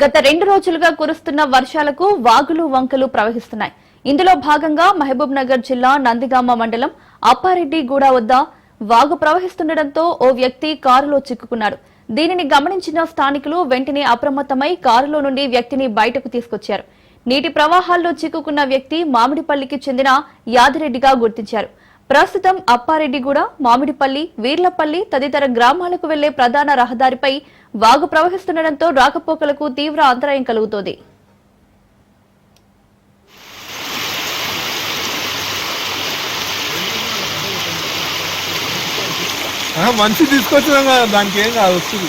గత రెండు రోజులుగా కురుస్తున్న వర్షాలకు వాగులు వంకలు ప్రవహిస్తున్నాయి. ఇందులో భాగంగా మహబూబ్ నగర్ జిల్లా నందిగామ మండలం అప్పారెడ్డిగూడ వద్ద వాగు ప్రవహిస్తుండటంతో ఓ వ్యక్తి కారులో చిక్కుకున్నాడు. దీనిని గమనించిన స్థానికులు వెంటనే అప్రమత్తమై కారులో నుండి వ్యక్తిని బయటకు తీసుకొచ్చారు. నీటి ప్రవాహాల్లో చిక్కుకున్న వ్యక్తి మామిడిపల్లికి చెందిన యాదిరెడ్డిగా గుర్తించారు. ప్రస్తుతం అప్పారెడ్డిగూడ మామిడిపల్లి వీర్లపల్లి తదితర గ్రామాలకు వెళ్ళే ప్రధాన రహదారిపై వాగు ప్రవహిస్తుండటంతో రాకపోకలకు తీవ్ర అంతరాయం కలుగుతోంది. ఆ, మనిషి తీసుకొచ్చినాం కదా దానికి ఏం కాదు వస్తుంది.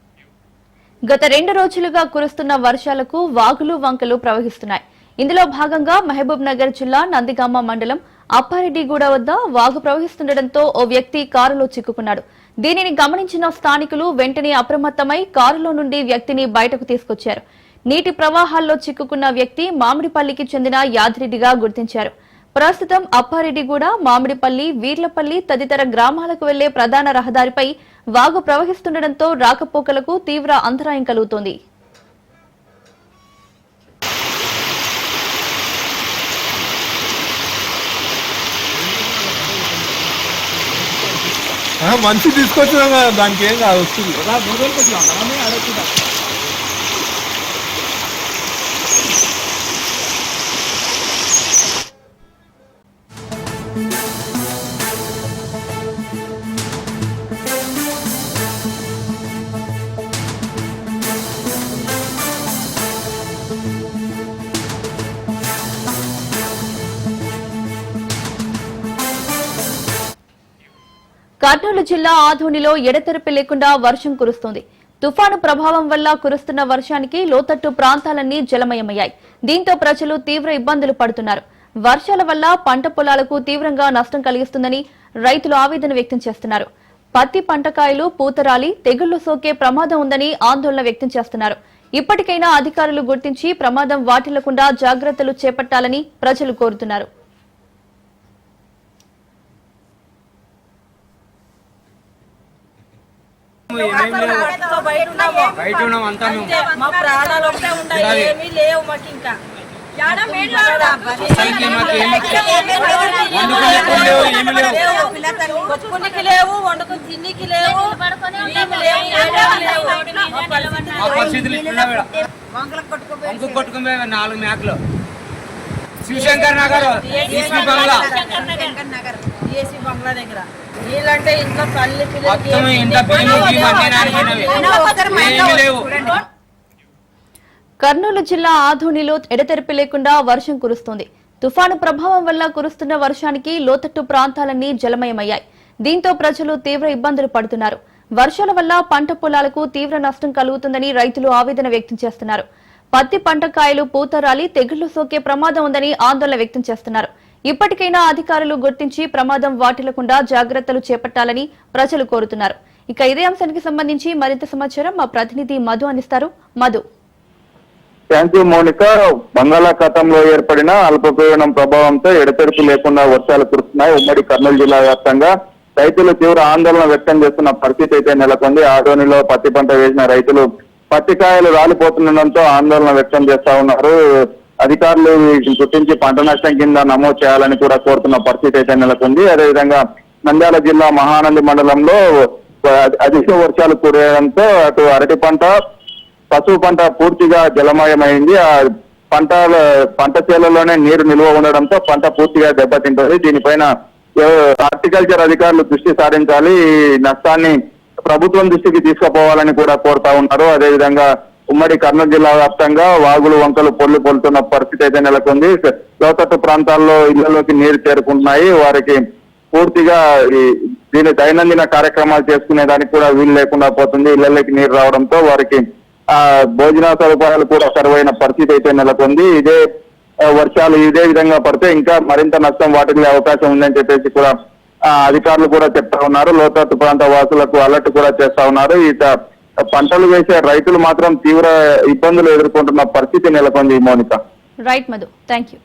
గత రెండు రోజులుగా కురుస్తున్న వర్షాలకు వాగులు వంకలు ప్రవహిస్తున్నాయి. ఇందులో భాగంగా మహబూబ్ నగర్ జిల్లా నందిగామ మండలం అప్పారెడ్డిగూడ వద్ద వాగు ప్రవహిస్తుండటంతో ఓ వ్యక్తి కారులో చిక్కుకున్నాడు. దీనిని గమనించిన స్థానికులు వెంటనే అప్రమత్తమై కారులో నుండి వ్యక్తిని బయటకు తీసుకొచ్చారు. నీటి ప్రవాహాల్లో చిక్కుకున్న వ్యక్తి మామిడిపల్లికి చెందిన యాదిరెడ్డిగా గుర్తించారు. ప్రస్తుతం అప్పారెడ్డిగూడ మామిడిపల్లి వీర్లపల్లి తదితర గ్రామాలకు వెళ్ళే ప్రధాన రహదారిపై వాగు ప్రవహిస్తుండటంతో రాకపోకలకు తీవ్ర అంతరాయం కలుగుతోంది. ఆ, మనిషి తీసుకొచ్చినాం దానికి ఏం కాదు వస్తుంది. కర్నూలు జిల్లా ఆధోనిలో ఎడతెరపి లేకుండా వర్షం కురుస్తోంది. తుఫాను ప్రభావం వల్ల కురుస్తున్న వర్షానికి లోతట్టు ప్రాంతాలన్నీ జలమయమయ్యాయి. దీంతో ప్రజలు తీవ్ర ఇబ్బందులు పడుతున్నారు. వర్షాల వల్ల పంట పొలాలకు తీవ్రంగా నష్టం కలిగిస్తుందని రైతులు ఆవేదన వ్యక్తం చేస్తున్నారు. పత్తి పంటకాయలు పూతరాలి తెగుళ్ళు సోకే ప్రమాదం ఉందని ఆందోళన వ్యక్తం చేస్తున్నారు. ఇప్పటికైనా అధికారులు గుర్తించి ప్రమాదం వాటిల్లకుండా జాగ్రత్తలు చేపట్టాలని ప్రజలు కోరుతున్నారు. బయట ఉన్నాము. బయట ఉన్నాం అంతా మేము. అంతే, మా ప్రాణాలు ఒకటే ఉన్నాయి. ఏమీ లేవు మాకు ఇంకా లేవు, ఏమీ లేవు. కొట్టుకునికి వండుకుని తిన్నికి కొట్టుకుని నాలుగు మేకలు. శివశంకర్ నగర్ బంగ్లా. ఏసీ బంగ్లా దగ్గర. నీళ్ళంటే ఇంట్లో తల్లి కర్నూలు జిల్లా ఆధోనిలో ఎడతెరిపి లేకుండా వర్షం కురుస్తోంది. తుఫాను ప్రభావం వల్ల కురుస్తున్న వర్షానికి లోతట్టు ప్రాంతాలన్నీ జలమయమయ్యాయి. దీంతో ప్రజలు తీవ్ర ఇబ్బందులు పడుతున్నారు. వర్షాల వల్ల పంట పొలాలకు తీవ్ర నష్టం కలుగుతుందని రైతులు ఆవేదన వ్యక్తం చేస్తున్నారు. పత్తి పంట కాయలు పూతరాలి తెగుళ్ళు సోకే ప్రమాదం ఉందని ఆందోళన వ్యక్తం చేస్తున్నారు. ఇప్పటికైనా అధికారులు గుర్తించి ప్రమాదం వాటిల్లకుండా జాగ్రత్తలు చేపట్టాలని ప్రజలు కోరుతున్నారు. ఇక ఇదే అంశానికి సంబంధించి మరింత సమాచారం మా ప్రతినిధి మధు అందిస్తారు. మధు. Thank you Mounika. బంగాళాఖాతంలో ఏర్పడిన అల్పపీడనం ప్రభావంతో ఎడతెరుపు లేకుండా వర్షాలు కురుస్తున్నాయి. ఉమ్మడి కర్నూలు జిల్లా వ్యాప్తంగా రైతులు తీవ్ర ఆందోళన వ్యక్తం చేస్తున్న పరిస్థితి అయితే నెలకొంది. ఆదోనిలో పత్తి పంట వేసిన రైతులు పత్తికాయలు రాలిపోతుండడంతో ఆందోళన వ్యక్తం చేస్తా ఉన్నారు. అధికారులు వీటిని గుర్తించి పంట నష్టం కింద నమోదు చేయాలని కూడా కోరుతున్న పరిస్థితి అయితే నెలకొంది. అదేవిధంగా నంద్యాల జిల్లా మహానంది మండలంలో అధిక వర్షాలు కురవడంతో అటు అరటి పంట పసుపు పంట పూర్తిగా జలమయమైంది. ఆ పంటల పంట చేలలోనే నీరు నిల్వ ఉండడంతో పంట పూర్తిగా దెబ్బతింటుంది. దీనిపైన హార్టికల్చర్ అధికారులు దృష్టి సారించాలి. నష్టాన్ని ప్రభుత్వం దృష్టికి తీసుకుపోవాలని కూడా కోరుతా ఉన్నారు. అదేవిధంగా ఉమ్మడి కర్నూలు జిల్లా వ్యాప్తంగా వాగులు వంకలు పొల్లు పొలుతున్న పరిస్థితి అయితే నెలకొంది. లోతట్టు ప్రాంతాల్లో ఇళ్ళలోకి నీరు చేరుకుంటున్నాయి. వారికి పూర్తిగా ఈ దీని దైనందిన కార్యక్రమాలు చేసుకునే దానికి కూడా వీలు లేకుండా పోతుంది. ఇళ్ళలోకి నీరు రావడంతో వారికి ఆ భోజన సదుపాయాలు కూడా సరువైన పరిస్థితి అయితే నెలకొంది. ఇదే వర్షాలు ఇదే విధంగా పడితే ఇంకా మరింత నష్టం వాటిల్లే అవకాశం ఉందని చెప్పేసి కూడా అధికారులు కూడా చెప్తా ఉన్నారు. లోతట్టు ప్రాంత వాసులకు అలర్ట్ కూడా చేస్తా ఉన్నారు. ఇక పంటలు వేసే రైతులు మాత్రం తీవ్ర ఇబ్బందులు ఎదుర్కొంటున్న పరిస్థితి నెలకొంది Mounika. Right Madhu thank you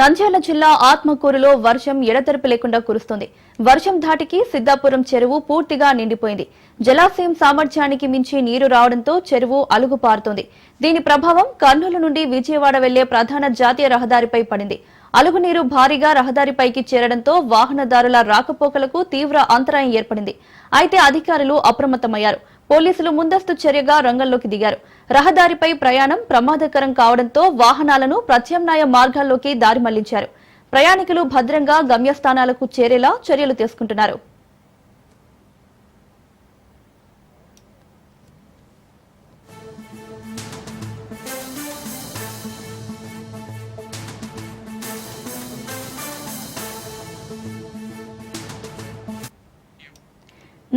Nandyal జిల్లా ఆత్మకూరులో వర్షం ఎడతెరపు లేకుండా కురుస్తుంది. వర్షం ధాటికి సిద్దాపురం చెరువు పూర్తిగా నిండిపోయింది. జలాశయం సామర్థ్యానికి మించి నీరు రావడంతో చెరువు అలుగు పారుతోంది దీని ప్రభావం కర్నూలు నుండి విజయవాడ వెళ్ళే ప్రధాన జాతీయ రహదారిపై పడింది. అలుగు నీరు భారీగా రహదారిపైకి చేరడంతో వాహనదారుల రాకపోకలకు తీవ్ర అంతరాయం ఏర్పడింది. అయితే అధికారులు అప్రమత్తమయ్యారు. పోలీసులు ముందస్తు చర్యగా రంగంలోకి దిగారు. రహదారిపై ప్రయాణం ప్రమాదకరం కావడంతో వాహనాలను ప్రత్యామ్నాయ మార్గాల్లోకి దారి మళ్ళించారు. ప్రయాణికులు భద్రంగా గమ్యస్థానాలకు చేరేలా చర్యలు తీసుకుంటున్నారు.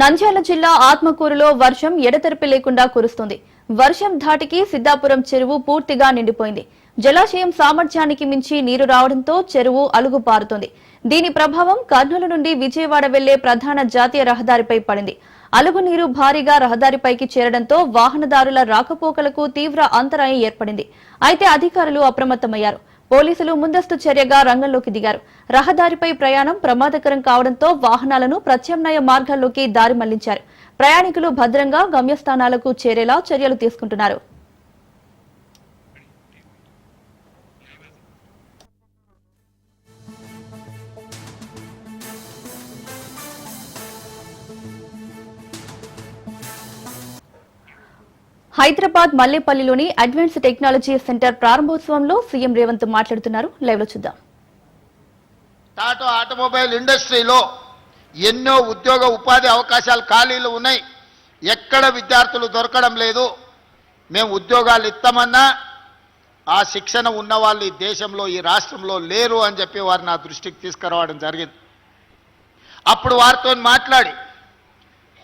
నంద్యాల జిల్లా ఆత్మకూరులో వర్షం ఎడతెరిపి లేకుండా కురుస్తుంది. వర్షం ధాటికి సిద్దాపురం చెరువు పూర్తిగా నిండిపోయింది. జలాశయం సామర్థ్యానికి మించి నీరు రావడంతో చెరువు అలుగు పారుతుంది దీని ప్రభావం కర్నూలు నుండి విజయవాడ వెళ్ళే ప్రధాన జాతీయ రహదారిపై పడింది. అలుగు నీరు భారీగా రహదారిపైకి చేరడంతో వాహనదారుల రాకపోకలకు తీవ్ర అంతరాయం ఏర్పడింది. అయితే అధికారులు అప్రమత్తమయ్యారు. పోలీసులు ముందస్తు చర్యగా రంగంలోకి దిగారు. రహదారిపై ప్రయాణం ప్రమాదకరం కావడంతో వాహనాలను ప్రత్యామ్నాయ మార్గాల్లోకి దారి మళ్ళించారు. ప్రయాణికులు భద్రంగా గమ్యస్థానాలకు చేరేలా చర్యలు తీసుకుంటున్నారు. హైదరాబాద్ మల్లేపల్లిలోని అడ్వాన్స్ టెక్నాలజీ సెంటర్ ప్రారంభోత్సవంలో సీఎం రేవంత్ మాట్లాడుతున్నారు. లైవ్లో చూద్దాం. టాటా ఆటోమొబైల్ ఇండస్ట్రీలో ఎన్నో ఉద్యోగ ఉపాధి అవకాశాలు ఖాళీలు ఉన్నాయి. ఎక్కడ విద్యార్థులు దొరకడం లేదు. మేము ఉద్యోగాలు ఇస్తామన్నా ఆ శిక్షణ ఉన్న వాళ్ళు ఈ దేశంలో ఈ రాష్ట్రంలో లేరు అని చెప్పి వారు నా దృష్టికి తీసుకురావడం జరిగింది. అప్పుడు వారితో మాట్లాడి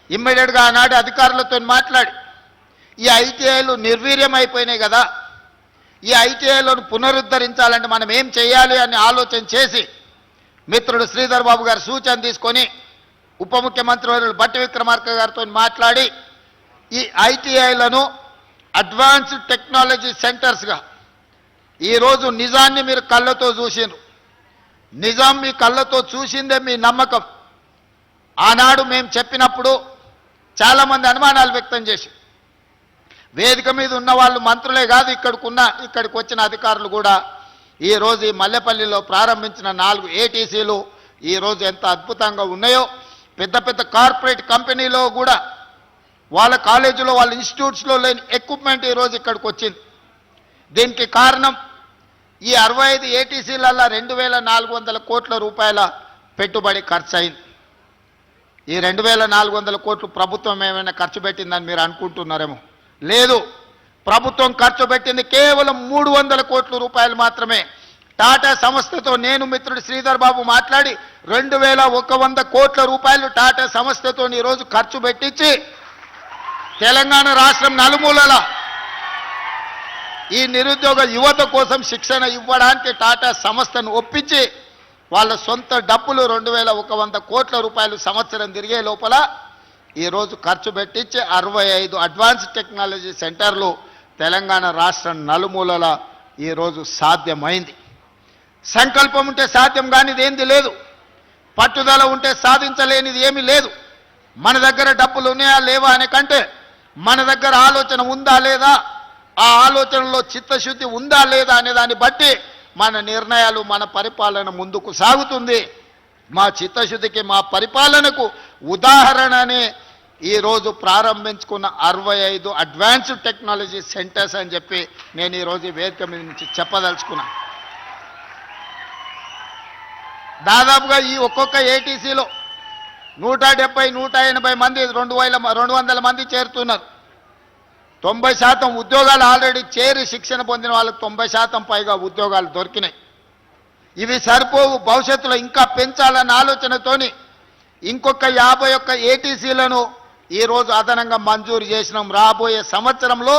ఇమ్మీడియట్గా ఆనాడు అధికారులతో మాట్లాడి ఈ ఐటీఐలు నిర్వీర్యం అయిపోయినాయి కదా. ఈ ఐటీఐలను పునరుద్ధరించాలంటే మనం ఏం చేయాలి అని ఆలోచన చేసి మిత్రుడు శ్రీధర్ బాబు గారు సూచన తీసుకొని ఉప ముఖ్యమంత్రి వర్యులు భట్టి విక్రమార్క గారితో మాట్లాడి ఈ ఐటీఐలను అడ్వాన్స్డ్ టెక్నాలజీ సెంటర్స్గా ఈరోజు నిజాన్ని మీరు కళ్ళతో చూసిండ్రు. నిజాం మీ కళ్ళతో చూసిందే మీ నమ్మకం. ఆనాడు మేము చెప్పినప్పుడు చాలామంది అనుమానాలు వ్యక్తం చేశారు వేదిక మీద ఉన్న వాళ్ళు మంత్రులే కాదు ఇక్కడికున్న ఇక్కడికి వచ్చిన అధికారులు కూడా. ఈరోజు ఈ మల్లెపల్లిలో ప్రారంభించిన నాలుగు ఏటీసీలు ఈ రోజు ఎంత అద్భుతంగా ఉన్నాయో పెద్ద పెద్ద కార్పొరేట్ కంపెనీలో కూడా వాళ్ళ కాలేజీలో వాళ్ళ ఇన్స్టిట్యూట్స్లో లేని ఎక్విప్మెంట్ ఈరోజు ఇక్కడికి వచ్చింది. దీనికి కారణం ఈ అరవై ఐదు ఏటీసీలలో రెండు వేల నాలుగు వందల కోట్ల రూపాయల పెట్టుబడి ఖర్చు అయింది ఈ రెండు వేల నాలుగు వందల కోట్లు ప్రభుత్వం ఏమైనా ఖర్చు పెట్టిందని మీరు అనుకుంటున్నారేమో. లేదు. ప్రభుత్వం ఖర్చు పెట్టింది కేవలం మూడు వందల కోట్ల రూపాయలు మాత్రమే. టాటా సంస్థతో నేను మిత్రుడు శ్రీధర్ బాబు మాట్లాడి రెండు వేల ఒక వంద కోట్ల రూపాయలు టాటా సంస్థతో ఈరోజు ఖర్చు పెట్టించి తెలంగాణ రాష్ట్రం నలుమూలల ఈ నిరుద్యోగ యువత కోసం శిక్షణ ఇవ్వడానికి టాటా సంస్థను ఒప్పించి వాళ్ళ సొంత డబ్బులు రెండు వేల ఒక వంద కోట్ల రూపాయలు సంవత్సరం తిరిగే లోపల ఈరోజు ఖర్చు పెట్టించి అరవై ఐదు అడ్వాన్స్ టెక్నాలజీ సెంటర్లు తెలంగాణ రాష్ట్రం నలుమూలల ఈరోజు సాధ్యమైంది. సంకల్పం ఉంటే సాధ్యం కానిది ఏంది లేదు. పట్టుదల ఉంటే సాధించలేనిది ఏమీ లేదు. మన దగ్గర డబ్బులు ఉన్నాయా లేవా అనే కంటే మన దగ్గర ఆలోచన ఉందా లేదా ఆ ఆలోచనలో చిత్తశుద్ధి ఉందా లేదా అనే దాన్ని బట్టి మన నిర్ణయాలు మన పరిపాలన ముందుకు సాగుతుంది. మా చిత్తశుద్ధికి మా పరిపాలనకు ఉదాహరణనే ఈరోజు ప్రారంభించుకున్న అరవై ఐదు అడ్వాన్స్డ్ టెక్నాలజీ సెంటర్స్ అని చెప్పి నేను ఈరోజు వేదిక మీద నుంచి చెప్పదలుచుకున్నా. దాదాపుగా ఈ ఒక్కొక్క ఏటీసీలో నూట డెబ్బై నూట ఎనభై మంది రెండు వేల రెండు వందల మంది చేరుతున్నారు. తొంభై శాతం ఉద్యోగాలు ఆల్రెడీ చేరి శిక్షణ పొందిన వాళ్ళకి తొంభై శాతం పైగా ఉద్యోగాలు దొరికినాయి. ఇవి సరిపోవు భవిష్యత్తులో ఇంకా పెంచాలన్న ఆలోచనతోని ఇంకొక యాభై ఒక్క ఏటీసీలను ఈరోజు అదనంగా మంజూరు చేసినాం. రాబోయే సంవత్సరంలో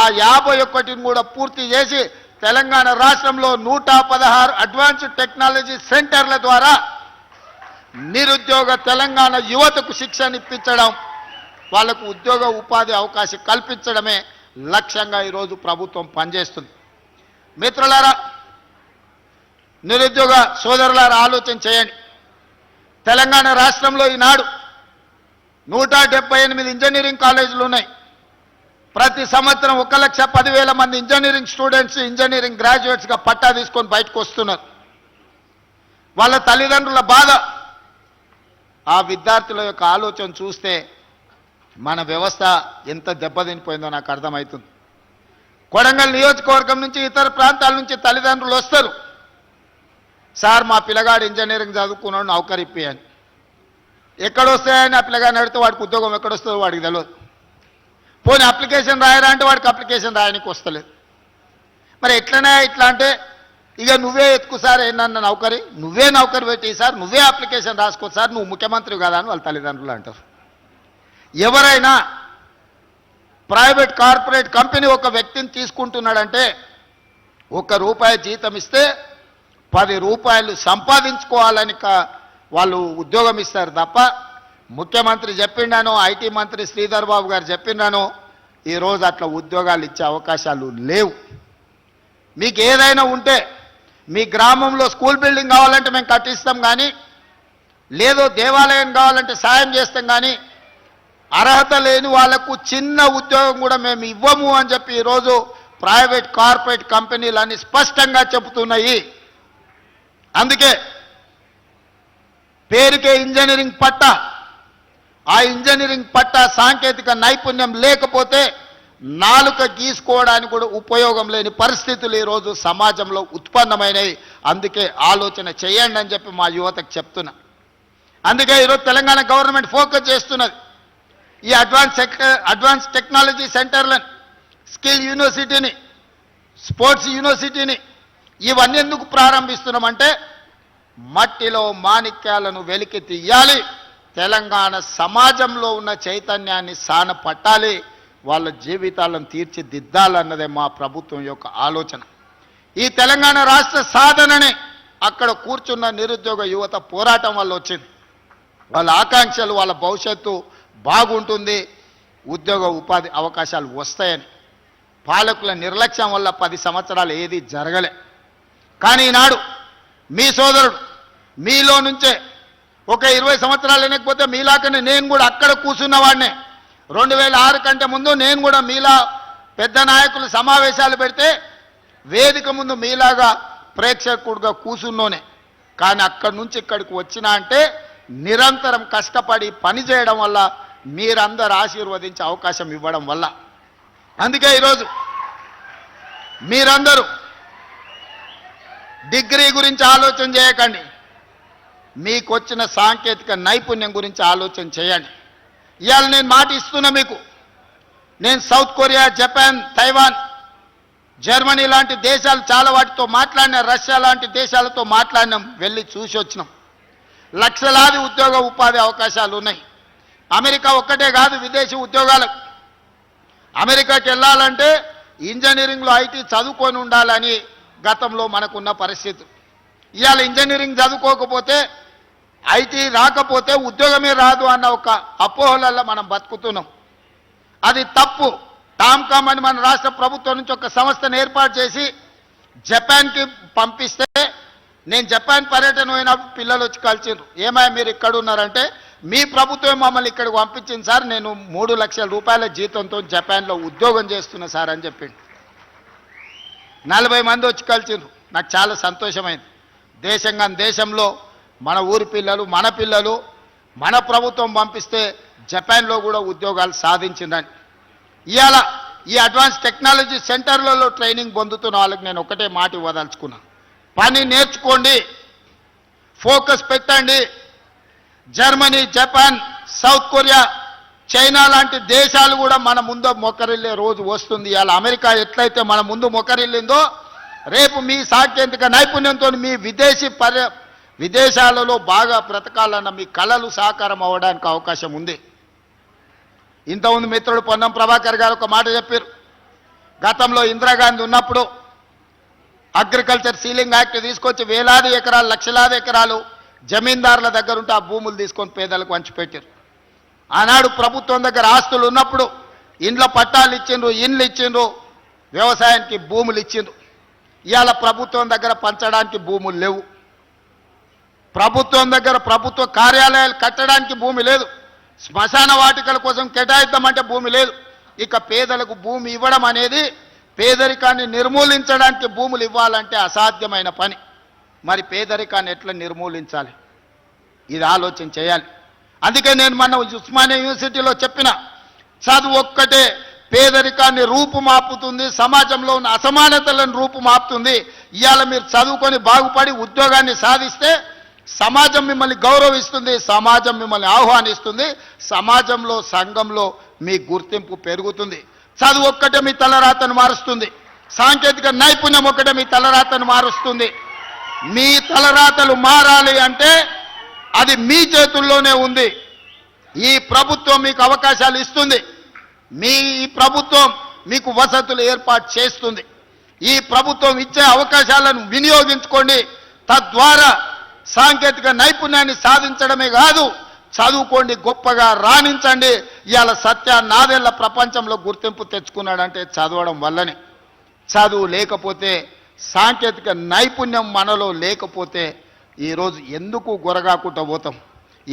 ఆ యాభై ఒక్కటిని కూడా పూర్తి చేసి తెలంగాణ రాష్ట్రంలో నూట పదహారు అడ్వాన్స్డ్ టెక్నాలజీ సెంటర్ల ద్వారా నిరుద్యోగ తెలంగాణ యువతకు శిక్షణ ఇప్పించడం వాళ్ళకు ఉద్యోగ ఉపాధి అవకాశం కల్పించడమే లక్ష్యంగా ఈరోజు ప్రభుత్వం పనిచేస్తుంది. మిత్రులారా నిరుద్యోగ సోదరులారా ఆలోచన చేయండి. తెలంగాణ రాష్ట్రంలో ఈనాడు నూట డెబ్బై ఎనిమిది ఇంజనీరింగ్ కాలేజీలు ఉన్నాయి. ప్రతి సంవత్సరం ఒక లక్ష పదివేల మంది ఇంజనీరింగ్ స్టూడెంట్స్ ఇంజనీరింగ్ గ్రాడ్యుయేట్స్గా పట్టా తీసుకొని బయటకు వస్తున్నారు. వాళ్ళ తల్లిదండ్రుల బాధ. ఆ విద్యార్థుల యొక్క ఆలోచన చూస్తే మన వ్యవస్థ ఎంత దెబ్బతినిపోయిందో నాకు అర్థమవుతుంది. కొడంగల్ నియోజకవర్గం నుంచి ఇతర ప్రాంతాల నుంచి తల్లిదండ్రులు వస్తారు. సార్ మా పిల్లగాడు ఇంజనీరింగ్ చదువుకున్నాడు నౌకరిప్పి ఇప్పియని ఎక్కడొస్తాయని ఆ పిల్లగాడిని అడిగితే వాడికి ఉద్యోగం ఎక్కడొస్తుందో వాడికి తెలియదు పోనీ అప్లికేషన్ రాయరా అంటే వాడికి అప్లికేషన్ రాయడానికి వస్తలేదు. మరి ఎట్లనే ఇట్లా అంటే ఇక నువ్వే ఎత్తుకు సార్ ఏంటన్న నౌకరి? నువ్వే నౌకరి పెట్టి సార్ నువ్వే అప్లికేషన్ రాసుకో సార్ నువ్వు ముఖ్యమంత్రి కదా అని వాళ్ళ తల్లిదండ్రులు అంటారు. ఎవరైనా ప్రైవేట్ కార్పొరేట్ కంపెనీ ఒక వ్యక్తిని తీసుకుంటున్నాడంటే ఒక రూపాయి జీతం ఇస్తే పది రూపాయలు సంపాదించుకోవాలని వాళ్ళు ఉద్యోగం ఇస్తారు తప్ప ముఖ్యమంత్రి చెప్పిండాను ఐటీ మంత్రి శ్రీధర్ బాబు గారు చెప్పిండాను ఈరోజు అట్లా ఉద్యోగాలు ఇచ్చే అవకాశాలు లేవు. మీకు ఏదైనా ఉంటే మీ గ్రామంలో స్కూల్ బిల్డింగ్ కావాలంటే మేము కట్టిస్తాం కానీ లేదో దేవాలయం కావాలంటే సాయం చేస్తాం కానీ అర్హత లేని వాళ్ళకు చిన్న ఉద్యోగం కూడా మేము ఇవ్వము అని చెప్పి ఈరోజు ప్రైవేట్ కార్పొరేట్ కంపెనీలన్నీ స్పష్టంగా చెబుతున్నాయి. అందుకే పేరుకే ఇంజనీరింగ్ పట్ట. ఆ ఇంజనీరింగ్ పట్ట సాంకేతిక నైపుణ్యం లేకపోతే నాలుక గీసుకోవడానికి కూడా ఉపయోగం లేని పరిస్థితులు ఈరోజు సమాజంలో ఉత్పన్నమైనవి. అందుకే ఆలోచన చేయండి అని చెప్పి మా యువతకు చెప్తున్నా. అందుకే ఈరోజు తెలంగాణ గవర్నమెంట్ ఫోకస్ చేస్తున్నది. ఈ అడ్వాన్స్ అడ్వాన్స్ టెక్నాలజీ సెంటర్లను స్కిల్ యూనివర్సిటీని స్పోర్ట్స్ యూనివర్సిటీని ఇవన్నీ ఎందుకు ప్రారంభిస్తున్నామంటే మట్టిలో మాణిక్యాలను వెలికి తీయాలి. తెలంగాణ సమాజంలో ఉన్న చైతన్యాన్ని సాన పట్టాలి వాళ్ళ జీవితాలను తీర్చిదిద్దాలన్నదే మా ప్రభుత్వం యొక్క ఆలోచన. ఈ తెలంగాణ రాష్ట్ర సాధననే అక్కడ కూర్చున్న నిరుద్యోగ యువత పోరాటం వల్ల వచ్చింది. వాళ్ళ ఆకాంక్షలు వాళ్ళ భవిష్యత్తు బాగుంటుంది. ఉద్యోగ ఉపాధి అవకాశాలు వస్తాయని. పాలకుల నిర్లక్ష్యం వల్ల పది సంవత్సరాలు ఏది జరగలే. కానీ ఈనాడు మీ సోదరుడు మీలో నుంచే ఒక ఇరవై సంవత్సరాలు వెనకపోతే మీలాకనే నేను కూడా అక్కడ కూర్చున్నవాడినే. రెండు వేల ఆరు కంటే ముందు నేను కూడా మీలా పెద్ద నాయకులు సమావేశాలు పెడితే వేదిక ముందు మీలాగా ప్రేక్షకుడుగా కూర్చున్నోనే. కానీ అక్కడి నుంచి ఇక్కడికి వచ్చినా అంటే నిరంతరం కష్టపడి పని చేయడం వల్ల మీరందరూ ఆశీర్వదించే అవకాశం ఇవ్వడం వల్ల. అందుకే ఈరోజు మీరందరూ డిగ్రీ గురించి ఆలోచన చేయకండి. మీకు వచ్చిన సాంకేతిక నైపుణ్యం గురించి ఆలోచన చేయండి. ఇవాళ నేను మాట ఇస్తున్నా మీకు. నేను South Korea Japan Taiwan Germany లాంటి దేశాలు చాలా వాటితో మాట్లాడిన రష్యా లాంటి దేశాలతో మాట్లాడినాం వెళ్ళి చూసి వచ్చినాం. లక్షలాది ఉద్యోగ ఉపాధి అవకాశాలు ఉన్నాయి. అమెరికా ఒక్కటే కాదు విదేశీ ఉద్యోగాలకు. అమెరికాకి వెళ్ళాలంటే ఇంజనీరింగ్లో ఐటీ చదువుకొని ఉండాలని గతంలో మనకున్న పరిస్థితి. ఇవాళ ఇంజనీరింగ్ చదువుకోకపోతే ఐటీ రాకపోతే ఉద్యోగమే రాదు అన్న ఒక అపోహలలో మనం బతుకుతున్నాం. అది తప్పు. టామ్కామ్ అని మన రాష్ట్ర ప్రభుత్వం నుంచి ఒక సంస్థను ఏర్పాటు చేసి జపాన్కి పంపిస్తే నేను జపాన్ పర్యటన పోయినప్పుడు పిల్లలు వచ్చి కలిసిర్రు ఏమయ్య మీరు ఇక్కడ ఉన్నారంటే మీ ప్రభుత్వం మమ్మల్ని ఇక్కడికి పంపించింది సార్ నేను మూడు లక్షల రూపాయల జీతంతో జపాన్లో ఉద్యోగం చేస్తున్నా సార్ అని చెప్పిండు. నలభై మంది వచ్చి కలిసిండ్రు. నాకు చాలా సంతోషమైంది. దేశంగా దేశంలో మన ఊరి పిల్లలు మన పిల్లలు మన ప్రభుత్వం పంపిస్తే జపాన్లో కూడా ఉద్యోగాలు సాధించిందని. ఇవాళ ఈ అడ్వాన్స్ టెక్నాలజీ సెంటర్లలో ట్రైనింగ్ పొందుతున్న వాళ్ళకి నేను ఒకటే మాట ఇవ్వదలుచుకున్నాను పని నేర్చుకోండి. ఫోకస్ పెట్టండి. Germany Japan South Korea China లాంటి దేశాలు కూడా మన ముందు మొక్కరిల్లే రోజు వస్తుంది. అలా అమెరికా ఎట్లయితే మన ముందు మొక్కరిల్లిందో రేపు మీ సాంకేతిక నైపుణ్యంతో మీ విదేశీ పర్య విదేశాలలో బాగా బ్రతకాలన్న మీ కళలు సాకారం అవ్వడానికి అవకాశం ఉంది. ఇంతకుముందు మిత్రుడు పొన్నం ప్రభాకర్ గారు ఒక మాట చెప్పారు. గతంలో ఇందిరాగాంధీ ఉన్నప్పుడు అగ్రికల్చర్ సీలింగ్ యాక్ట్ తీసుకొచ్చి వేలాది ఎకరాలు లక్షలాది ఎకరాలు జమీందారుల దగ్గరుంటే ఆ భూములు తీసుకొని పేదలకు పంచిపెట్టారు. ఆనాడు ప్రభుత్వం దగ్గర ఆస్తులు ఉన్నప్పుడు ఇండ్ల పట్టాలు ఇచ్చిండ్రు ఇండ్లు ఇచ్చిండ్రు వ్యవసాయానికి భూములు ఇచ్చిండ్రు. ఇవాళ ప్రభుత్వం దగ్గర పంచడానికి భూములు లేవు. ప్రభుత్వం దగ్గర ప్రభుత్వ కార్యాలయాలు కట్టడానికి భూమి లేదు. శ్మశాన వాటికల కోసం కేటాయిద్దామంటే భూమి లేదు. ఇక పేదలకు భూమి ఇవ్వడం అనేది పేదరికాన్ని నిర్మూలించడానికి భూములు ఇవ్వాలంటే అసాధ్యమైన పని. మరి పేదరికాన్ని ఎట్లా నిర్మూలించాలి? ఇది ఆలోచన చేయాలి. అందుకే నేను మన ఉస్మానియా యూనివర్సిటీలో చెప్పిన చదువు ఒక్కటే పేదరికాన్ని రూపుమాపుతుంది సమాజంలో ఉన్న అసమానతలను రూపుమాపుతుంది. ఇవాళ మీరు చదువుకొని బాగుపడి ఉద్యోగాన్ని సాధిస్తే సమాజం మిమ్మల్ని గౌరవిస్తుంది సమాజం మిమ్మల్ని ఆహ్వానిస్తుంది సమాజంలో సంఘంలో మీ గుర్తింపు పెరుగుతుంది. చదువు ఒక్కటే మీ తలరాతను మారుస్తుంది. సాంకేతిక నైపుణ్యం ఒక్కటే మీ తలరాతను మారుస్తుంది. మీ తలరాతలు మారాలి అంటే అది మీ చేతుల్లోనే ఉంది. ఈ ప్రభుత్వం మీకు అవకాశాలు ఇస్తుంది. మీ ప్రభుత్వం మీకు వసతులు ఏర్పాటు చేస్తుంది. ఈ ప్రభుత్వం ఇచ్చే అవకాశాలను వినియోగించుకోండి. తద్వారా సాంకేతిక నైపుణ్యాన్ని సాధించడమే కాదు చదువుకోండి గొప్పగా రాణించండి. ఇవాళ సత్య నాదేళ్ళ ప్రపంచంలో గుర్తింపు తెచ్చుకున్నాడంటే చదవడం వల్లనే. చదువు లేకపోతే సాంకేతిక నైపుణ్యం మనలో లేకపోతే ఈరోజు ఎందుకు గొరగాకుండా పోతాం?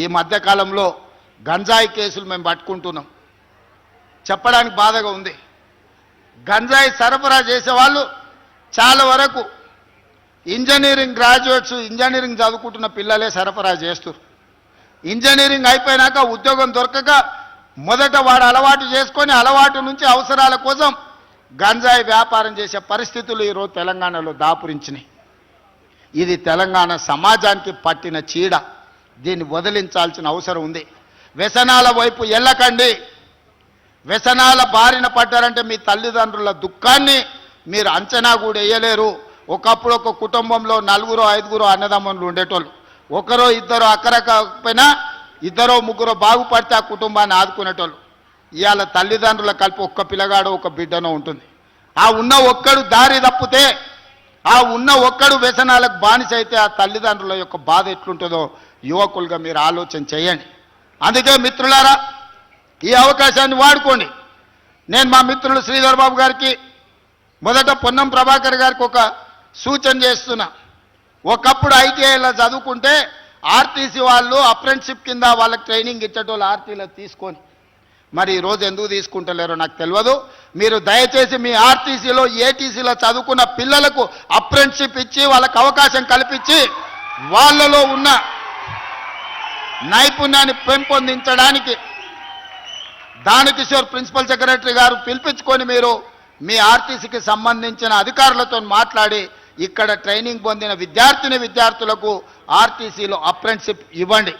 ఈ మధ్యకాలంలో గంజాయి కేసులు మేము పట్టుకుంటున్నాం. చెప్పడానికి బాధగా ఉంది. గంజాయి సరఫరా చేసేవాళ్ళు చాలా వరకు ఇంజనీరింగ్ గ్రాడ్యుయేట్స్ ఇంజనీరింగ్ చదువుకుంటున్న పిల్లలే సరఫరా చేస్తారు. ఇంజనీరింగ్ అయిపోయినాక ఉద్యోగం దొరకక మొదట వాడు అలవాటు చేసుకొని అలవాటు నుంచి అవసరాల కోసం గంజాయి వ్యాపారం చేసే పరిస్థితులు ఈరోజు తెలంగాణలో దాపురించినాయి. ఇది తెలంగాణ సమాజానికి పట్టిన చీడ. దీన్ని వదిలించాల్సిన అవసరం ఉంది. వ్యసనాల వైపు వెళ్ళకండి వ్యసనాల బారిన పడ్డారంటే మీ తల్లిదండ్రుల దుఃఖాన్ని మీరు అంచనా కూడా వేయలేరు. ఒకప్పుడు ఒక కుటుంబంలో నలుగురు ఐదుగురు అన్నదమ్ములు ఉండేటోళ్ళు. ఒకరో ఇద్దరు అక్కరకపోయినా ఇద్దరో ముగ్గురు బాగుపడితే ఆ కుటుంబాన్ని ఆదుకునేటోళ్ళు. ఇవాళ తల్లిదండ్రుల కలిపి ఒక్క పిల్లగాడో ఒక బిడ్డనో ఉంటుంది. ఆ ఉన్న ఒక్కడు దారి తప్పితే ఆ ఉన్న ఒక్కడు వ్యసనాలకు బానిస అయితే ఆ తల్లిదండ్రుల యొక్క బాధ ఎట్లుంటుందో యువకులుగా మీరు ఆలోచన చేయండి. అందుకే మిత్రులారా ఈ అవకాశాన్ని వాడుకోండి. నేను మా మిత్రులు శ్రీధర్ బాబు గారికి మొదట పొన్నం ప్రభాకర్ గారికి ఒక సూచన చేస్తున్నా. ఒకప్పుడు ఐటీఐలో చదువుకుంటే ఆర్టీసీ వాళ్ళు అప్రెంటిషిప్ కింద వాళ్ళకి ట్రైనింగ్ ఇచ్చేటోళ్ళు ఆర్టీలో తీసుకొని మరి ఈరోజు రోజు ఎందుకు తీసుకుంటలేరో నాకు తెలియదు. మీరు దయచేసి మీ ఆర్టీసీలో ఏటీసీలో చదువుకున్న పిల్లలకు అప్రెంటిషిప్ ఇచ్చి వాళ్ళకు అవకాశం కల్పించి వాళ్ళలో ఉన్న నైపుణ్యాన్ని పెంపొందించడానికి దానకిషోర్ ప్రిన్సిపల్ సెక్రటరీ గారు పిలిపించుకొని మీరు మీ ఆర్టీసీకి సంబంధించిన అధికారులతో మాట్లాడి ఇక్కడ ట్రైనింగ్ పొందిన విద్యార్థిని విద్యార్థులకు ఆర్టీసీలో అప్రెంటిషిప్ ఇవ్వండి.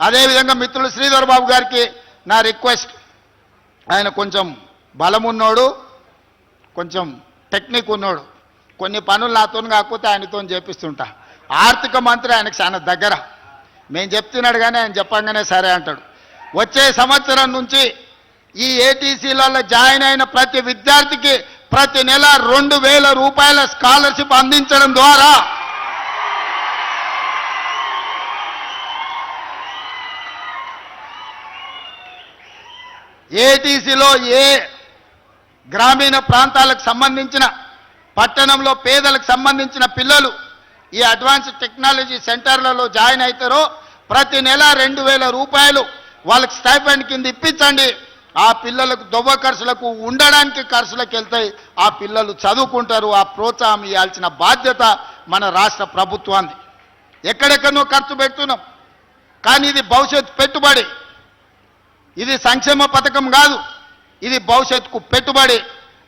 అదేవిధంగా మిత్రులు శ్రీధర్ బాబు గారికి నా రిక్వెస్ట్. ఆయన కొంచెం బలమున్నోడు కొంచెం టెక్నిక్ ఉన్నోడు. కొన్ని పనులు నాతో కాకపోతే ఆయనతో చేపిస్తుంటా. ఆర్థిక మంత్రి ఆయనకు చాలా దగ్గర. మేము చెప్తున్నాడు కానీ ఆయన చెప్పంగానే సరే అంటాడు. వచ్చే సంవత్సరం నుంచి ఈ ఏటీసీలలో జాయిన్ అయిన ప్రతి విద్యార్థికి ప్రతి నెల రెండు వేల రూపాయల స్కాలర్షిప్ అందించడం ద్వారా ఏటీసీలో ఏ గ్రామీణ ప్రాంతాలకు సంబంధించిన పట్టణంలో పేదలకు సంబంధించిన పిల్లలు ఈ అడ్వాన్స్ టెక్నాలజీ సెంటర్లలో జాయిన్ అవుతారో ప్రతి నెల రెండు వేల రూపాయలు వాళ్ళకి స్టైఫెండ్ కింద ఇప్పించండి. ఆ పిల్లలకు దొవ్వ ఖర్చులకు ఉండడానికి ఖర్చులకు వెళ్తాయి ఆ పిల్లలు చదువుకుంటారు. ఆ ప్రోత్సాహం ఇవ్వాల్సిన బాధ్యత మన రాష్ట్ర ప్రభుత్వాన్ని ఎక్కడెక్కడో ఖర్చు పెడుతున్నాం. కానీ ఇది భవిష్యత్ పెట్టుబడి. ఇది సంక్షేమ పథకం కాదు. ఇది భవిష్యత్తుకు పెట్టుబడి.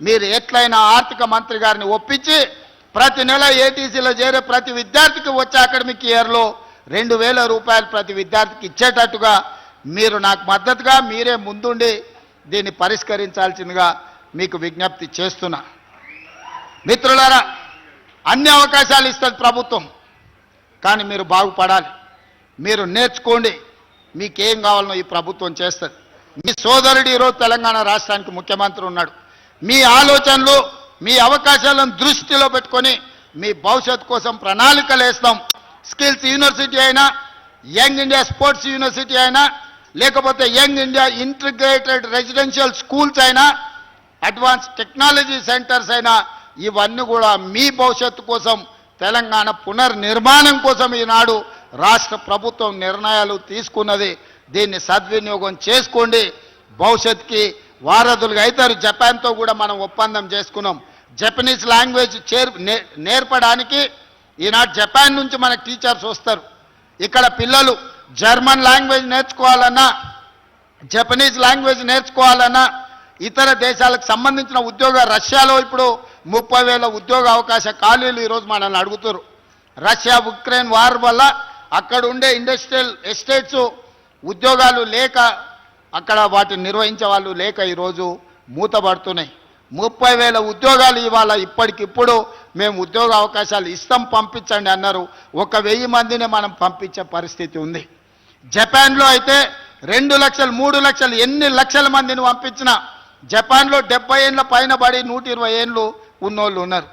మీరు ఎట్లయినా ఆర్థిక మంత్రి గారిని ఒప్పించి ప్రతి నెల ఏటీసీలో చేరే ప్రతి విద్యార్థికి వచ్చే అకాడమిక్ ఇయర్లో రెండు వేల రూపాయలు ప్రతి విద్యార్థికి ఇచ్చేటట్టుగా మీరు నాకు మద్దతుగా మీరే ముందుండి దీన్ని పరిష్కరించాల్సిందిగా మీకు విజ్ఞప్తి చేస్తున్నా. మిత్రులారా అన్ని అవకాశాలు ఇస్తుంది ప్రభుత్వం. కానీ మీరు బాగుపడాలి. మీరు నేర్చుకోండి. మీకేం కావాలనో ఈ ప్రభుత్వం చేస్తుంది. మీ సోదరుడు ఈరోజు తెలంగాణ రాష్ట్రానికి ముఖ్యమంత్రి ఉన్నాడు. మీ ఆలోచనలు మీ అవకాశాలను దృష్టిలో పెట్టుకొని మీ భవిష్యత్తు కోసం ప్రణాళికలు వేస్తాం. స్కిల్స్ యూనివర్సిటీ అయినా యంగ్ ఇండియా స్పోర్ట్స్ యూనివర్సిటీ అయినా లేకపోతే Young India integrated residential schools అయినా అడ్వాన్స్ టెక్నాలజీ సెంటర్స్ అయినా ఇవన్నీ కూడా మీ భవిష్యత్తు కోసం తెలంగాణ పునర్నిర్మాణం కోసం ఈనాడు రాష్ట్ర ప్రభుత్వం నిర్ణయాలు తీసుకున్నది. దీన్ని సద్వినియోగం చేసుకోండి. భవిష్యత్తుకి వారధులుగా అవుతారు. జపాన్తో కూడా మనం ఒప్పందం చేసుకున్నాం. జపనీస్ లాంగ్వేజ్ చేర్ నేర్పడానికి ఈనాడు జపాన్ నుంచి మనకు టీచర్స్ వస్తారు. ఇక్కడ పిల్లలు జర్మన్ లాంగ్వేజ్ నేర్చుకోవాలన్నా జపనీస్ లాంగ్వేజ్ నేర్చుకోవాలన్నా ఇతర దేశాలకు సంబంధించిన ఉద్యోగ రష్యాలో ఇప్పుడు ముప్పై వేల ఉద్యోగ అవకాశ ఖాళీలు ఈరోజు మనల్ని అడుగుతారు రష్యా ఉక్రెయిన్ వార్ వల్ల అక్కడ ఉండే ఇండస్ట్రియల్ ఎస్టేట్స్ ఉద్యోగాలు లేక అక్కడ వాటిని నిర్వహించే వాళ్ళు లేక ఈరోజు మూతపడుతున్నాయి. ముప్పై వేల ఉద్యోగాలు ఇవాళ ఇప్పటికిప్పుడు మేము ఉద్యోగ అవకాశాలు ఇస్తాం పంపించండి అన్నారు. ఒక వెయ్యి మందిని మనం పంపించే పరిస్థితి ఉంది. జపాన్లో అయితే రెండు లక్షలు మూడు లక్షలు ఎన్ని లక్షల మందిని పంపించినా జపాన్లో డెబ్బై ఏళ్ళ పైన పడి నూట ఇరవై ఏళ్ళు ఉన్నోళ్ళు ఉన్నారు.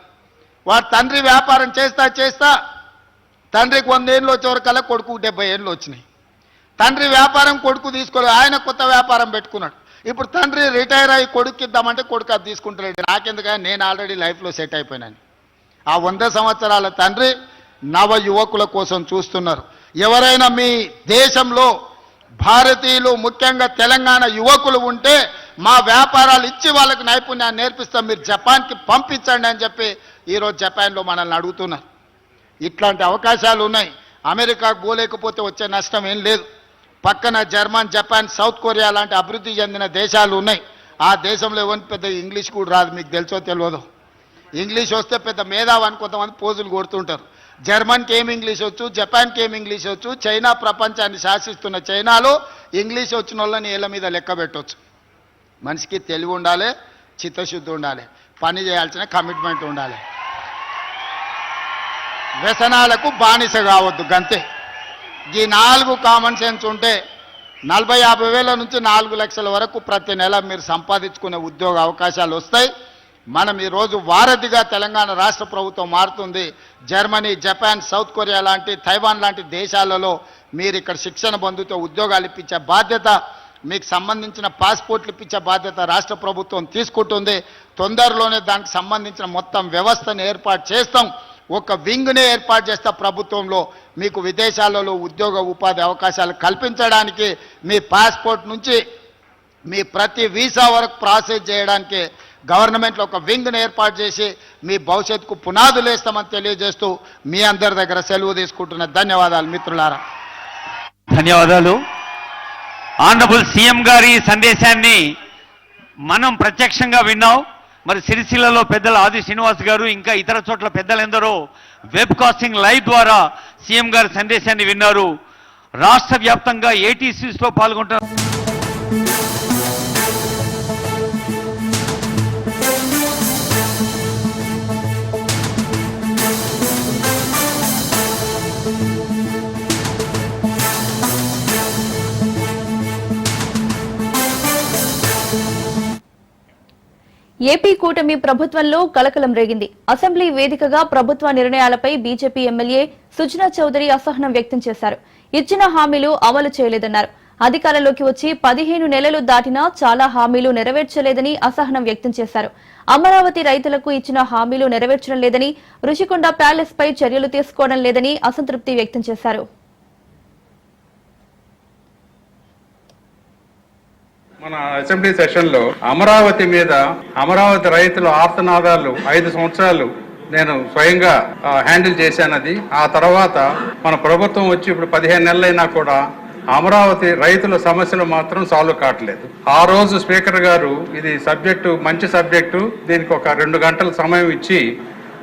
వారి తండ్రి వ్యాపారం చేస్తా చేస్తా తండ్రికి వంద ఏళ్ళు వచ్చేవరకల్లా కొడుకు డెబ్బై ఏళ్ళు వచ్చినాయి. తండ్రి వ్యాపారం కొడుకు తీసుకోలేదు ఆయన కొత్త వ్యాపారం పెట్టుకున్నాడు. ఇప్పుడు తండ్రి రిటైర్ అయ్యి కొడుకు ఇద్దామంటే కొడుకు అది తీసుకుంటలేడు నాకెందుకని నేను ఆల్రెడీ లైఫ్లో సెట్ అయిపోయినాను. ఆ వంద సంవత్సరాల తండ్రి నవ యువకుల కోసం చూస్తున్నారు. ఎవరైనా మీ దేశంలో భారతీయులు ముఖ్యంగా తెలంగాణ యువకులు ఉంటే మా వ్యాపారాలు ఇచ్చి వాళ్ళకి నైపుణ్యాన్ని నేర్పిస్తాం. మీరు జపాన్కి పంపించండి అని చెప్పి ఈరోజు జపాన్లో మనల్ని అడుగుతున్నారు. ఇట్లాంటి అవకాశాలు ఉన్నాయి. అమెరికాకు పోలేకపోతే వచ్చే నష్టం ఏం లేదు. పక్కన జర్మన్ జపాన్ సౌత్ కొరియా లాంటి అభివృద్ధి చెందిన దేశాలు ఉన్నాయి. ఆ దేశంలో ఎవరికి పెద్ద ఇంగ్లీష్ కూడా రాదు. మీకు తెలుసో తెలియదు. ఇంగ్లీష్ వస్తే పెద్ద మేధావని అని కొంతమంది పోజులు కొడుతుంటారు. జర్మన్కి ఏమి ఇంగ్లీష్ వచ్చు? జపాన్కి ఏమి ఇంగ్లీష్ వచ్చు? చైనా ప్రపంచాన్ని శాసిస్తున్న చైనాలో ఇంగ్లీష్ వచ్చిన వాళ్ళని ఏళ్ళ మీద లెక్క పెట్టవచ్చు మనిషికి తెలివి ఉండాలి చిత్తశుద్ధి ఉండాలి. పని చేయాల్సిన కమిట్మెంట్ ఉండాలి. వ్యసనాలకు బానిస కావద్దు గంతే. ఈ నాలుగు కామన్ సెన్స్ ఉంటే నలభై యాభై వేల నుంచి నాలుగు లక్షల వరకు ప్రతి నెల మీరు సంపాదించుకునే ఉద్యోగ అవకాశాలు వస్తాయి. మనం ఈరోజు వారధిగా తెలంగాణ రాష్ట్ర ప్రభుత్వం మారుతుంది. జర్మనీ జపాన్ సౌత్ కొరియా లాంటి తైవాన్ లాంటి దేశాలలో మీరు ఇక్కడ శిక్షణ పొందుతూ ఉద్యోగాలు ఇప్పించే బాధ్యత మీకు సంబంధించిన పాస్పోర్ట్లు ఇప్పించే బాధ్యత రాష్ట్ర ప్రభుత్వం తీసుకుంటుంది. తొందరలోనే దానికి సంబంధించిన మొత్తం వ్యవస్థను ఏర్పాటు చేస్తాం. ఒక వింగ్నే ఏర్పాటు చేస్తా ప్రభుత్వంలో మీకు విదేశాలలో ఉద్యోగ ఉపాధి అవకాశాలు కల్పించడానికి మీ పాస్పోర్ట్ నుంచి మీ ప్రతి వీసా వరకు ప్రాసెస్ చేయడానికి గవర్నమెంట్లో ఒక వింగ్ను ఏర్పాటు చేసి మీ భవిష్యత్తుకు పునాదులు వేస్తామని తెలియజేస్తూ మీ అందరి దగ్గర సెలవు తీసుకుంటున్న ధన్యవాదాలు మిత్రులారా. ధన్యవాదాలు. ఆనరబుల్ సీఎం గారి సందేశాన్ని మనం ప్రత్యక్షంగా విన్నాం. మరి సిరిసిల్లలో పెద్దల ఆది శ్రీనివాస్ గారు ఇంకా ఇతర చోట్ల పెద్దలెందరో వెబ్ కాస్టింగ్ లైవ్ ద్వారా సీఎం గారి సందేశాన్ని విన్నారు. రాష్ట్ర వ్యాప్తంగా ఏటీసీస్లో పాల్గొంటారు ఏపీ కూటమి ప్రభుత్వంలో కలకలం రేగింది. అసెంబ్లీ వేదికగా ప్రభుత్వ నిర్ణయాలపై బీజేపీ ఎమ్మెల్యే సుజనా చౌదరి అసహనం వ్యక్తం చేశారు. ఇచ్చిన హామీలు అమలు చేయలేదన్నారు. అధికారంలోకి వచ్చి పదిహేను నెలలు దాటినా చాలా హామీలు నెరవేర్చలేదని అసహనం వ్యక్తం చేశారు. అమరావతి రైతులకు ఇచ్చిన హామీలు నెరవేర్చడం లేదని రుషికొండ ప్యాలెస్ పై చర్యలు తీసుకోవడం లేదని అసంతృప్తి వ్యక్తం చేశారు. మన అసెంబ్లీ సెషన్లో అమరావతి మీద అమరావతి రైతుల ఆర్తనాదాలు ఐదు సంవత్సరాలు నేను స్వయంగా హ్యాండిల్ చేశానది ఆ తర్వాత మన ప్రభుత్వం వచ్చి ఇప్పుడు పదిహేను నెలలైనా కూడా అమరావతి రైతుల సమస్యలు మాత్రం సాల్వ్ కావట్లేదు. ఆ రోజు స్పీకర్ గారు ఇది సబ్జెక్టు మంచి సబ్జెక్టు దీనికి ఒక రెండు గంటల సమయం ఇచ్చి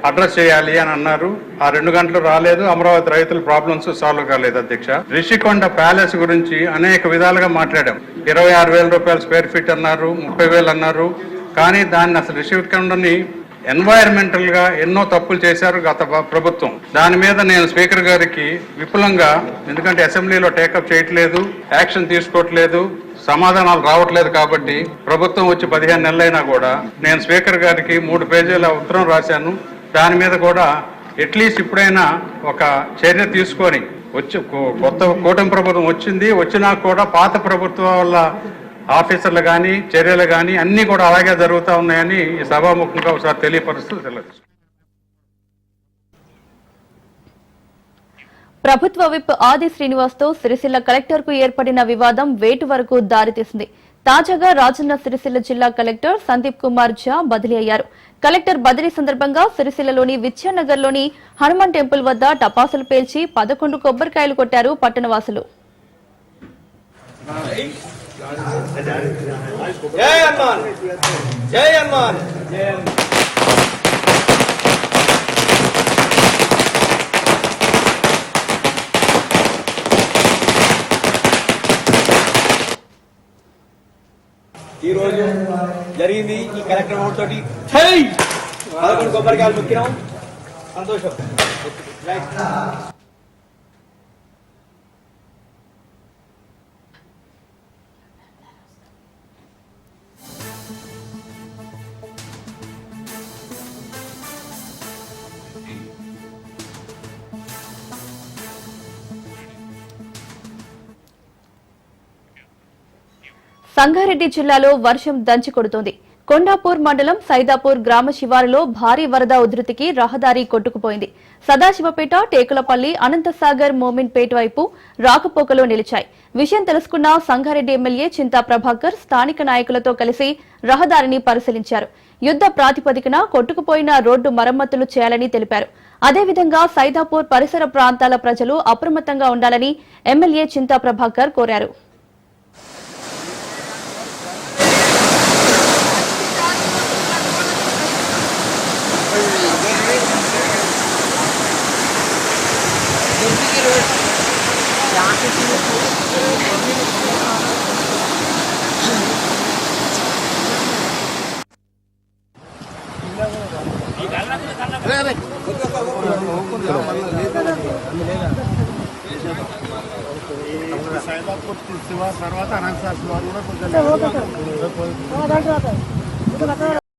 అడ్రస్ చేయాలి అని అన్నారు. ఆ రెండు గంటలు రాలేదు. అమరావతి రైతుల ప్రాబ్లమ్స్ సాల్వ్ కాలేదు అధ్యక్ష. రిషికొండ ప్యాలెస్ గురించి అనేక విధాలుగా మాట్లాడాం. ఇరవై ఆరు వేల రూపాయల స్క్వేర్ ఫీట్ అన్నారు ముప్పై వేలు అన్నారు. కానీ దాన్ని అసలు రిషికొండని ఎన్వైరన్మెంటల్గా ఎన్నో తప్పులు చేశారు గత ప్రభుత్వం. దాని మీద నేను స్పీకర్ గారికి విపులంగా ఎందుకంటే అసెంబ్లీలో టేకప్ చేయట్లేదు యాక్షన్ తీసుకోవట్లేదు సమాధానాలు రావట్లేదు కాబట్టి ప్రభుత్వం వచ్చి పదిహేను నెలలైనా కూడా నేను స్పీకర్ గారికి మూడు పేజీల ఉత్తరం రాశాను. దాని మీద కూడా అట్లీస్ట్ ఇప్పుడైనా ఒక చర్య తీసుకొని వచ్చి కొత్త కూటమి ప్రభుత్వం వచ్చింది వచ్చినా కూడా పాత ప్రభుత్వం వల్ల ఆఫీసర్లు కానీ చర్యలు కానీ అన్నీ కూడా అలాగే జరుగుతూ ఉన్నాయని ఈ సభాముఖంగా ఒకసారి తెలియపరుస్తూ తెలియదు ప్రభుత్వ విప్ ఆది శ్రీనివాస్తో సిరిసిల్ల కలెక్టర్కు ఏర్పడిన వివాదం వేటు వరకు దారితీసింది. తాజాగా రాజన్న సిరిసిల్ల జిల్లా కలెక్టర్ సందీప్ కుమార్ ఝా బదిలీ అయ్యారు. కలెక్టర్ బదిలీ సందర్భంగా సిరిసిల్లలోని విద్యానగర్లోని హనుమాన్ టెంపుల్ వద్ద టపాసులు పేల్చి పదకొండు కొబ్బరికాయలు కొట్టారు పట్టణవాసులు. జై హనుమాన్. జై హనుమాన్. ఈ రోజు జరిగింది ఈ కలెక్టర్ ఓట్ తోటి జై పదకొండు కొబ్బరికాయలు మొక్కినాం సంతోషం రైట్ సంగారెడ్డి జిల్లాలో వర్షం దంచి కొడుతోంది. కొండాపూర్ మండలం సైదాపూర్ గ్రామ శివారులో భారీ వరద ఉధృతికి రహదారి కొట్టుకుపోయింది. సదాశివపేట టేకులపల్లి అనంతసాగర్ మోమిన్పేట వైపు రాకపోకలు నిలిచాయి. విషయం తెలుసుకున్న సంగారెడ్డి ఎమ్మెల్యే చింతా ప్రభాకర్ స్థానిక నాయకులతో కలిసి రహదారిని పరిశీలించారు. యుద్ధ ప్రాతిపదికన కొట్టుకుపోయిన రోడ్డు మరమ్మతులు చేయాలని తెలిపారు. అదేవిధంగా సైదాపూర్ పరిసర ప్రాంతాల ప్రజలు అప్రమత్తంగా ఉండాలని ఎమ్మెల్యే చింతా ప్రభాకర్ కోరారు. తర్వాత అనంత శివారు కూడా కొంచెం